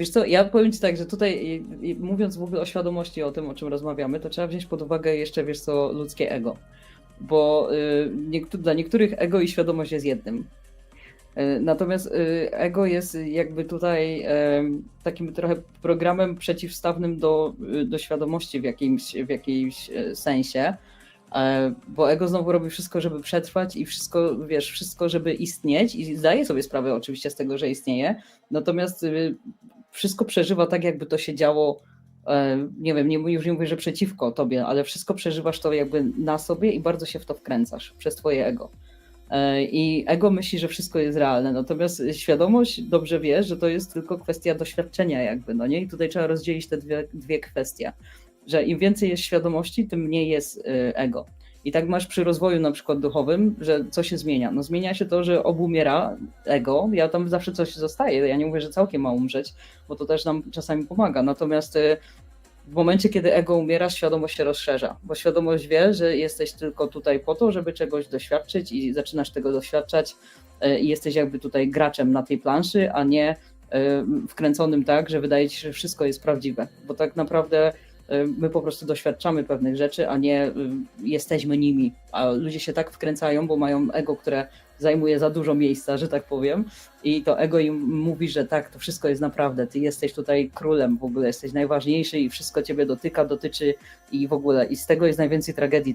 Wiesz co, ja powiem ci tak, że tutaj mówiąc w ogóle o świadomości, o tym, o czym rozmawiamy, to trzeba wziąć pod uwagę jeszcze, wiesz co, ludzkie ego. Bo y, niektó- dla niektórych ego i świadomość jest jednym. Y, Natomiast y, ego jest jakby tutaj takim trochę programem przeciwstawnym do, do świadomości w jakimś, w jakimś sensie. E, Bo ego znowu robi wszystko, żeby przetrwać i wszystko, wiesz, wszystko, żeby istnieć i zdaje sobie sprawę oczywiście z tego, że istnieje. Natomiast wszystko przeżywa tak, jakby to się działo, e, nie wiem, nie, już nie mówię, że przeciwko tobie, ale wszystko przeżywasz to jakby na sobie i bardzo się w to wkręcasz przez twoje ego. E, I ego myśli, że wszystko jest realne, natomiast świadomość dobrze wie, że to jest tylko kwestia doświadczenia jakby, no nie? I tutaj trzeba rozdzielić te dwie, dwie kwestie, że im więcej jest świadomości, tym mniej jest e, ego. I tak masz przy rozwoju na przykład duchowym, że co się zmienia? No zmienia się to, że obumiera ego, ja tam zawsze coś zostaje, ja nie mówię, że całkiem ma umrzeć, bo to też nam czasami pomaga, natomiast e, w momencie, kiedy ego umiera, świadomość się rozszerza, bo świadomość wie, że jesteś tylko tutaj po to, żeby czegoś doświadczyć i zaczynasz tego doświadczać e, i jesteś jakby tutaj graczem na tej planszy, a nie e, wkręconym tak, że wydaje ci się, że wszystko jest prawdziwe, bo tak naprawdę my po prostu doświadczamy pewnych rzeczy, a nie e, jesteśmy nimi, a ludzie się tak wkręcają, bo mają ego, które zajmuje za dużo miejsca, że tak powiem, i to ego im mówi, że tak, to wszystko jest naprawdę, ty jesteś tutaj królem w ogóle, jesteś najważniejszy i wszystko ciebie dotyka, dotyczy i w ogóle, i z tego jest najwięcej tragedii